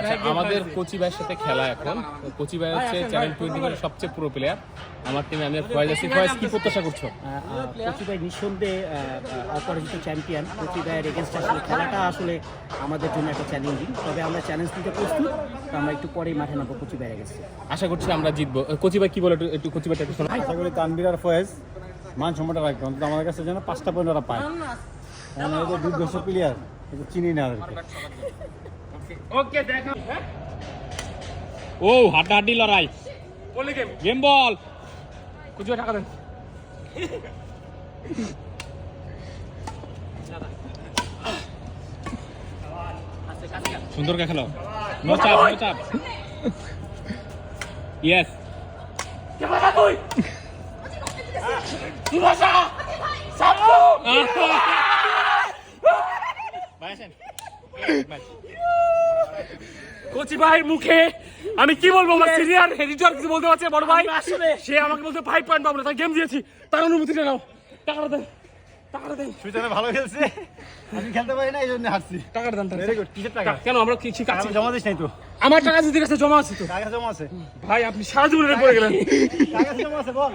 আচ্ছা, আমাদের কোচি ভাইয়ের সাথে খেলা এখন। কোচি ভাই হচ্ছে চ্যানেল টোয়েন্টি এর সবচেয়ে পুরো প্লেয়ার আমার টিমে আমি ফয়েজ আছি। ফয়েজ কি প্রত্যাশা করছ? কচি ভাই নিঃসন্দেহে অপরাজিত চ্যাম্পিয়ন কচি ভাইয়ের এগেনস্ট আসলে খেলাটা আসলে আমাদের জন্য একটা চ্যালেঞ্জিং তবে আমরা চ্যালেঞ্জ নিতে প্রস্তুত তো আমরা একটু পরেই মাঠে নামবো কচি ভাইয়ের এগেনস্টে আশা করছি আমরা জিতবো। কোচি ভাই কি বলে একটু- একটু কোচি ভাইটা একটু শোনাও। আশা করি তানবির আর ফয়েজ মান সম্মানটা রাখবে। অন্তত আমাদের কাছে যেন পাঁচটা পয়েন্ট ওরা পায়। কারণ এদের দুর্দর্শ প্লেয়ার চিনি না ওদেরকে ও হাড্ডাহাড্ডি লড়াই। গেম বল। কোচি টাকা দেন। সুন্দর কে খেলো। নো চাপ নো চাপ। ইয়েস কোচি ভাইয়ের মুখে আমি কি বলব? আমার সিনিয়র এডিটর কিছু বলতে পারছে বড় ভাই। সে আমাকে বলছে ফাইভ পয়েন্ট পাবো না তাই গেম দিয়েছি। তার অনুমতিটা নাও। টাকাটা দেন টাকাটা দেন সুইজারে ভালো খেলছে। আমি খেলতে পারি না এই জন্য হারছি। টাকাটা দেন ভেরি গুড কিসের টাকা? কেন আমরা কি শিখাচ্ছি টাকা জমা দিস নাই তো। আমার টাকা যদি কাছে জমা আছে তো। টাকা জমা আছে। ভাই আপনি সারা জীবনে পড়ে গেলেন। টাকা জমা আছে বল।